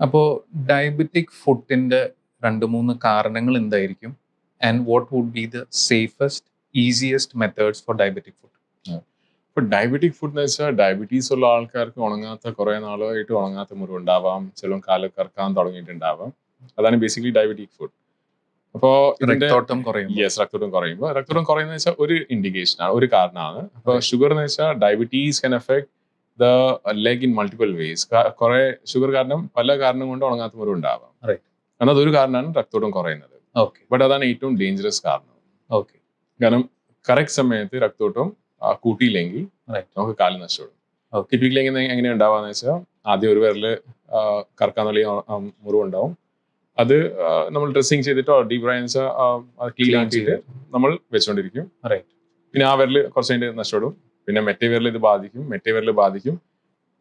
അപ്പോൾ ഡയബറ്റിക് ഫുഡിന്റെ രണ്ട് മൂന്ന് കാരണങ്ങൾ എന്തായിരിക്കും? And what would be the safest easiest methods for diabetic foot ഇപ്പൊ ഡയബറ്റിക് ഫുഡ് എന്ന് വെച്ചാൽ ഡയബറ്റീസ് ഉള്ള ആൾക്കാർക്ക് ഉണങ്ങാത്ത കുറെ നാളായിട്ട് ഉണങ്ങാത്ത മുറിവ് ഉണ്ടാവാം ചിലവും കാൽ കറക്കാൻ തുടങ്ങിയിട്ടുണ്ടാവാം. അതാണ് ബേസിക്കലി ഡയബറ്റിക് ഫുഡ് അപ്പോ ഇതിന്റെ രക്തോട്ടം കുറയും യെസ് രക്തോട്ടം കുറയുമ്പോൾ. രക്തോട്ടം കുറയുന്ന വെച്ചാൽ ഒരു ഇൻഡിക്കേഷൻ ആണ് ഒരു കാരണമാണ്. അപ്പൊ ഷുഗർ എന്ന് വെച്ചാൽ diabetes can effect the leg in multiple ways കുറെ ഷുഗർ കാരണം പല കാരണം കൊണ്ട് ഉണങ്ങാത്ത മുറിവ് ഉണ്ടാവാം. കാരണം അതൊരു കാരണമാണ് രക്തോട്ടം കുറയുന്നത്. ബട്ട് അതാണ് ഏറ്റവും ഡേഞ്ചറസ് കാരണം. ഓക്കെ കാരണം കറക്റ്റ് സമയത്ത് രക്തോട്ടം കൂട്ടിയില്ലെങ്കിൽ. നമുക്ക് കാൽ നഷ്ടപ്പെടും. ടിപ്പിക്കലി എങ്ങനെ എങ്ങനെ ഉണ്ടാവാന്ന് വെച്ചാൽ ആദ്യം ഒരു വിരൽ കറക്കാന്നുള്ള മുറിവ് ഉണ്ടാവും. മുറിവുണ്ടാവും അത് നമ്മൾ ഡ്രസ്സിങ് ചെയ്തിട്ടോ ഡീപ് ഫ്രൈ ക്ലീൻ ആക്കിയിട്ട് നമ്മൾ വെച്ചുകൊണ്ടിരിക്കും Right. പിന്നെ ആ വിരൽ കുറച്ച് അതിന്റെ നഷ്ടപ്പെടും പിന്നെ മെറ്റീവിയറിൽ വിരൽ ഇത് ബാധിക്കും മെറ്റീവിയറിൽ ബാധിക്കും.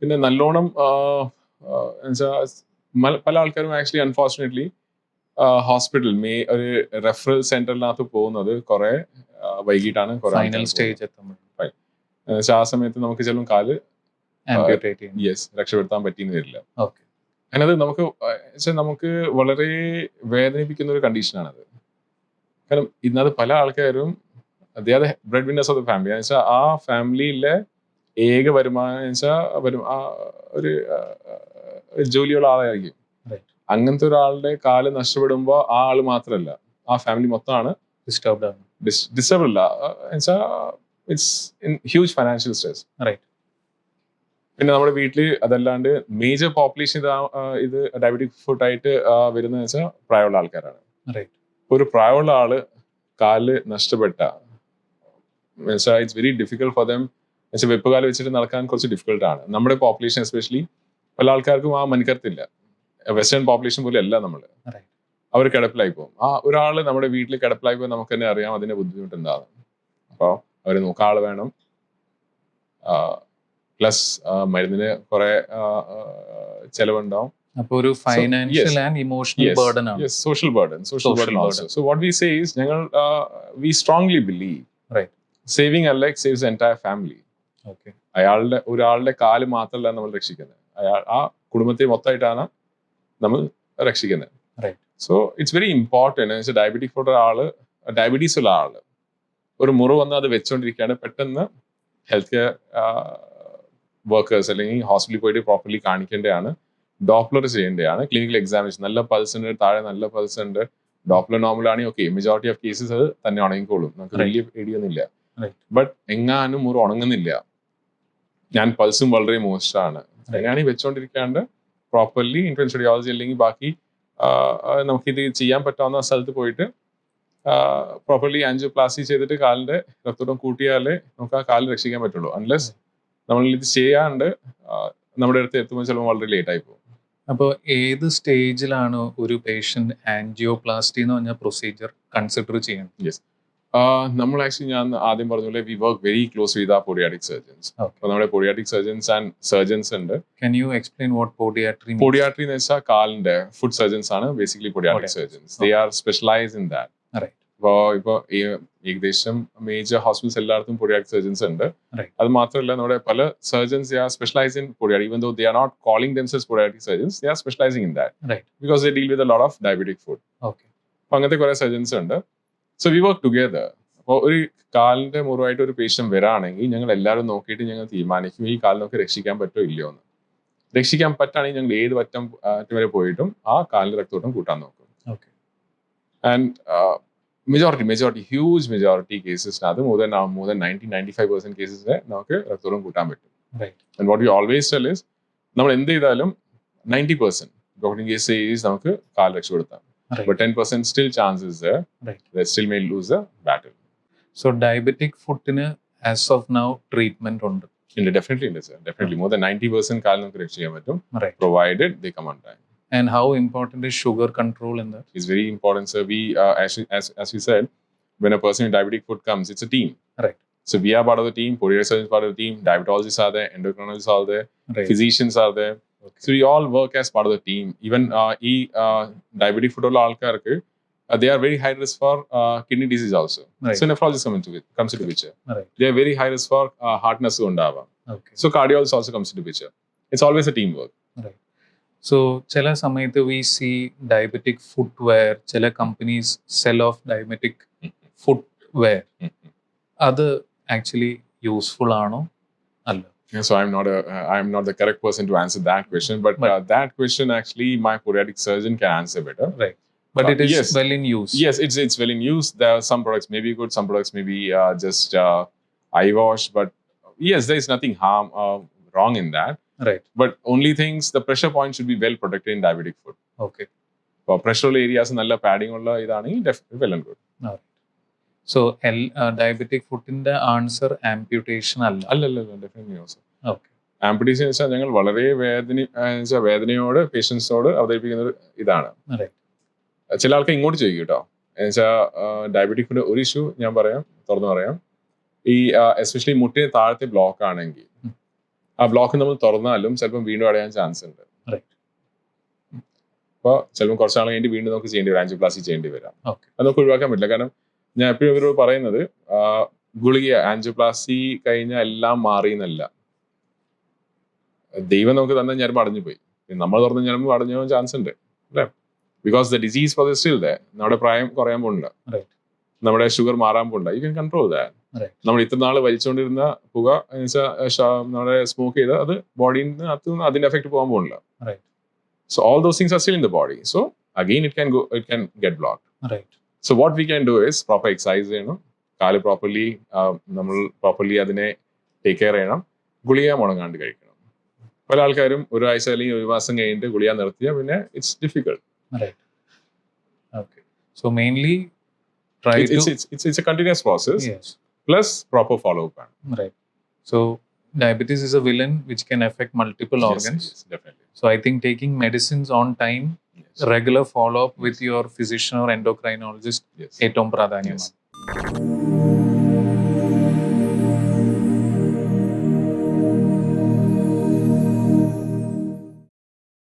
പിന്നെ നല്ലോണം പല ആൾക്കാരും ആക്ച്വലി അൺഫോർച്ചുനേറ്റ്ലി ഹോസ്പിറ്റൽ മേ ഒരു റെഫറൽ സെന്ററിനകത്ത് പോകുന്നത് കുറെ വൈകിട്ടാണ് ഫൈനൽ സ്റ്റേജ് എത്തുമ്പോൾ ആ സമയത്ത് നമുക്ക് ചിലപ്പോൾ കാൽ യെസ് രക്ഷപ്പെടുത്താൻ പറ്റിയെന്ന് വരില്ല. അതിനത് നമുക്ക് നമുക്ക് വളരെ വേദനിപ്പിക്കുന്ന ഒരു കണ്ടീഷനാണത് കാരണം ഇന്നത് പല ആൾക്കാരും അതേ bread winners of the family എന്ന് വെച്ചാൽ ആ ഫാമിലിയിലെ ഏക വരുമാനം എന്ന് വെച്ചാൽ ആ ഒരു ജോലിയുള്ള ആളായിരിക്കും. അങ്ങനത്തെ ഒരാളുടെ കാൽ നഷ്ടപ്പെടുമ്പോൾ ആ ആൾ മാത്രമല്ല ആ ഫാമിലി മൊത്തമാണ് ഡിസ്റ്റർബ്ഡ് ആണ്. ഡിസ്റ്റർബ് അല്ല. എന്നുവെച്ചാൽ it's in huge financial stress Right. പിന്നെ നമ്മുടെ വീട്ടിൽ അതല്ലാണ്ട് മേജർ പോപ്പുലേഷൻ ഇത് ഡയബറ്റിക് ഫുഡ് ആയിട്ട് വരുന്നത് വെച്ചാൽ പ്രായമുള്ള ആൾക്കാരാണ്. ഒരു പ്രായമുള്ള ആൾ കാൽ നഷ്ടപ്പെട്ട വെച്ചാൽ it's very difficult for them വെച്ചാൽ വെപ്പുകാലം വെച്ചിട്ട് നടക്കാൻ കുറച്ച് ഡിഫിക്കൽട്ട് ആണ്. നമ്മുടെ പോപ്പുലേഷൻ എസ്പെഷ്യലി പല ആൾക്കാർക്കും ആ മനുക്കരത്തില്ല വെസ്റ്റേൺ പോപ്പുലേഷൻ പോലും അല്ല നമ്മൾ. അവർ കിടപ്പിലായി പോകും. ആ ഒരാൾ നമ്മുടെ വീട്ടിൽ കിടപ്പിലായി പോകും നമുക്ക് തന്നെ അറിയാം അതിന്റെ ബുദ്ധിമുട്ട് എന്താണ്. അപ്പോൾ അവർ നോക്കാൻ ആൾ വേണം. പ്ലസ് മരുന്നിന് കുറെ ചെലവുണ്ടാവും. അപ്പൊ ഒരു financial yes. And emotional Yes, burden ആണ്. Burden. So what we say is, ഞങ്ങൾ we we strongly believe, Right. saving saves entire family. Okay അയാളുടെ ഒരാളുടെ കാൽ മാത്രമല്ല നമ്മൾ രക്ഷിക്കുന്നത് അയാൾ ആ കുടുംബത്തെ മൊത്തമായിട്ടാണ് നമ്മൾ രക്ഷിക്കുന്നത്. So it's very important diabetic foot all diabetes ഉള്ള ആൾ ഒരു മുറിവ് വന്ന് അത് വെച്ചുകൊണ്ടിരിക്കുകയാണ് പെട്ടെന്ന് ഹെൽത്ത് കെയർ വർക്കേഴ്സ് അല്ലെങ്കിൽ ഹോസ്പിറ്റലിൽ പോയിട്ട് പ്രോപ്പർലി കാണിക്കേണ്ടതാണ് ഡോപ്ലർ ചെയ്യേണ്ടതാണ് ക്ലിനിക്കൽ എക്സാമിനേഷൻ നല്ല പൾസ് ഉണ്ട് താഴെ നല്ല പൾസ് ഉണ്ട് ഡോപ്ലർ നോർമൽ ആണെങ്കിൽ ഓക്കെ മെജോറിറ്റി ഓഫ് കേസസ് അത് തന്നെ ഉണങ്ങിക്കോളും നമുക്ക്. വലിയ പേടിയൊന്നുമില്ല. ബട്ട് എങ്ങാനും മുറി ഉണങ്ങുന്നില്ല. ഞാൻ പൾസും വളരെ മോശമാണ്. അങ്ങനെയാണെങ്കിൽ വെച്ചോണ്ടിരിക്കാണ്ട് പ്രോപ്പർലി ഇൻഫ്ലുവൻസ് റേഡിയോളജി അല്ലെങ്കിൽ ബാക്കി നമുക്കിത് ചെയ്യാൻ പറ്റാവുന്ന സ്ഥലത്ത് പോയിട്ട് പ്രോപ്പർലി ആൻജിയോപ്ലാസ്റ്റി ചെയ്തിട്ട് കാലിന്റെ രക്തോട്ടം കൂട്ടിയാലേ നമുക്ക് ആ കാൽ രക്ഷിക്കാൻ പറ്റുള്ളൂ. അൺലെസ് നമ്മൾ ഇത് ചെയ്യാണ്ട് നമ്മുടെ അടുത്ത് എത്തുമ്പോൾ ചിലപ്പോൾ വളരെ ലേറ്റ് ആയി പോകും. അപ്പോൾ ഏത് സ്റ്റേജിലാണ് ഒരു പേഷ്യന്റ് ആൻജിയോപ്ലാസ്റ്റി എന്ന് പറഞ്ഞ പ്രൊസീജിയർ കൺസിഡർ ചെയ്യുന്നത് നമ്മൾ ആക്ച്വലി ഞാൻ ആദ്യം പറഞ്ഞ പോലെ we work very close with ആ പോഡിയാട്രിക് സർജൻസ് അപ്പൊ നമ്മുടെ പോഡിയാട്രിക് സർജൻസ് ആൻഡ് സർജൻസ് ഉണ്ട്. Can you explain what podiatry podiatry എന്ന് വെച്ചാൽ കാലിന്റെ ഫുഡ് സർജൻസ് ആണ് basically podiatric surgeons they are specialise in that. ഇപ്പോ ഇപ്പൊ ഈ- ഏകദേശം മേജർ ഹോസ്പിറ്റൽസ് എല്ലായിടത്തും പൊഡിയാട്രിക് സർജൻസ് ഉണ്ട്. അത് മാത്രമല്ല നമ്മുടെ പല surgeons they are specialise in podiatry even though they are not calling themselves podiatric surgeons they are specialising in that. Because they deal with a lot of diabetic foot അങ്ങനത്തെ കുറെ surgeons ഉണ്ട്. So we work together അപ്പോൾ ഒരു കാലിന്റെ മുറിവായിട്ട് ഒരു patient വരാണെങ്കിൽ ഞങ്ങൾ എല്ലാവരും നോക്കിയിട്ട് ഞങ്ങൾ തീരുമാനിക്കും ഈ കാലിൽ നമുക്ക് രക്ഷിക്കാൻ പറ്റുമോ ഇല്ലയോ എന്ന്. രക്ഷിക്കാൻ പറ്റുകയാണെങ്കിൽ ഞങ്ങൾ ഏത് അറ്റം വരെ പോയിട്ടും ആ കാലിന്റെ രക്തോട്ടം കൂട്ടാൻ നോക്കും. And majority majority huge majority കേസസിനകത്ത് more than more than ninety ninety five percent cases നമുക്ക് രക്തോട്ടം കൂട്ടാൻ പറ്റും. And what you always tell is നമ്മൾ എന്ത് ചെയ്താലും നയന്റി പെർസെന്റ് ഡോക്ടർ കേസ് നമുക്ക് കാൽ രക്ഷപ്പെടുത്താം. Right. but 10% still chance is there. Right. They still may lose the battle. So diabetic ഫുഡിന് ആസ് ഓഫ് നൗ ട്രീറ്റ്മെന്റ് ഉണ്ട് In the, definitely, in the, sir. definitely more than 90% കാലം നമുക്ക് രക്ഷിക്കാൻ പറ്റും right provided they come on time. And how important is sugar control in the It's very important, sir. We, uh, as, as, as we said, when a person with diabetic food comes, it's a team. Right. So we are part of the team, podiatric surgeons part of the team, diabetologists are there, endocrinologists are there, right physicians are there. So we all work as part of the team. Even uh, ഈ uh, diabetic food ഉള്ള ആൾക്കാർക്ക് uh, they are very high risk for uh, kidney disease also. Right. So nephrologist come into it, comes into picture. Right. They are very high risk for uh, heartness ഉണ്ടാവാം. Okay So cardiologist also comes into picture. It's always a teamwork. So ചില സമയത്ത് we see diabetic footwear ചില companies sell off diabetic footwear അത് actually useful ആണോ അല്ല Yeah, so I'm not a uh, I'm not the correct person to answer that question, but But- uh, that question actually my podiatric surgeon can answer better. But Uh, it is yes. Well in use Yes, it's it's well in use. There are some products may be good, some products may be uh, just uh, eye wash, but yes, there is nothing harm uh, wrong in that. Right. But only things the pressure point should be well protected in diabetic foot. Okay ഇപ്പോൾ പ്രഷറുള്ള areas നല്ല padding ഉള്ള ഇതാണെങ്കിൽ definitely well and good so L diabetic ഫുഡിന്റെ answer amputation അല്ല. അല്ല amputation okay വെച്ചാൽ ഞങ്ങൾ വളരെ വേദന വെച്ചാൽ വേദനയോട് പേഷ്യൻസിനോട് അവതരിപ്പിക്കുന്ന ഒരു ഇതാണ്. ചില ആൾക്കാർ ഇങ്ങോട്ട് ചെയ്യും കേട്ടോ. എന്നുവെച്ചാൽ ഡയബറ്റിക് ഫുഡ് ഒരു ഇഷ്യൂ ഞാൻ പറയാം തുറന്നു പറയാം. ഈ എസ്പെഷ്യലി മുട്ടിന് താഴത്തെ ബ്ലോക്ക് ആണെങ്കിൽ ആ ബ്ലോക്ക് നമ്മൾ തുറന്നാലും ചിലപ്പം വീണ്ടും അടയാൻ ചാൻസ് ഉണ്ട്. അപ്പോൾ ചിലപ്പോൾ കുറച്ചാൾ കഴിഞ്ഞിട്ട് വീണ്ടും നമുക്ക് ചെയ്യേണ്ടി വരാം ആൻജിയോപ്ലാസി ചെയ്യേണ്ടി വരാം. അത് നമുക്ക് ഒഴിവാക്കാൻ പറ്റില്ല. കാരണം ഞാൻ എപ്പോഴും ഇവരോട് പറയുന്നത് ഗുളിക ആൻജിയോപ്ലാസ്റ്റി കഴിഞ്ഞാൽ എല്ലാം മാറി എന്നല്ല ദൈവം നമുക്ക് തന്നെ ഞരമ്പ് അടഞ്ഞു പോയി നമ്മൾ തുറന്ന ഞരമ്പ് അടഞ്ഞു പോകാൻ ചാൻസ് ഉണ്ട് അല്ലേ? Because the disease for still they നമ്മുടെ പ്രായം കുറയാൻ Right. നമ്മുടെ ഷുഗർ മാറാൻ പോകുന്നുണ്ട് യു കൻ കൺട്രോൾ ദാറ്റ്. നമ്മൾ ഇത്ര നാൾ വലിച്ചുകൊണ്ടിരുന്ന പുക നമ്മുടെ സ്മോക്ക് ചെയ്ത് അത് ബോഡിയിൽ നിന്ന് അകത്ത് അതിന്റെ എഫക്ട് പോകാൻ പോകുന്നില്ല. So all those things are still in the body so again it can go it can get block right so what we can do is proper exercise ചെയ്യണം. കാൽ പ്രോപ്പർലി നമ്മൾ പ്രോപ്പർലി അതിനെ ടേക്ക് കെയർ ചെയ്യണം. ഗുളിക മുടങ്ങാണ്ട് കഴിക്കണം. പല ആൾക്കാരും ഒരാഴ്ച അല്ലെങ്കിൽ ഒരു മാസം കഴിഞ്ഞിട്ട് ഗുളിക നിർത്തിയാൽ പിന്നെ it's difficult right okay so mainly try to it's it's a continuous process yes plus proper follow up ആണ്. Right. So diabetes is a villain which can affect multiple organs. Definitely So I think taking medicines on time, regular follow up with your physician or endocrinologist ഏറ്റവും പ്രാധാന്യമാണ്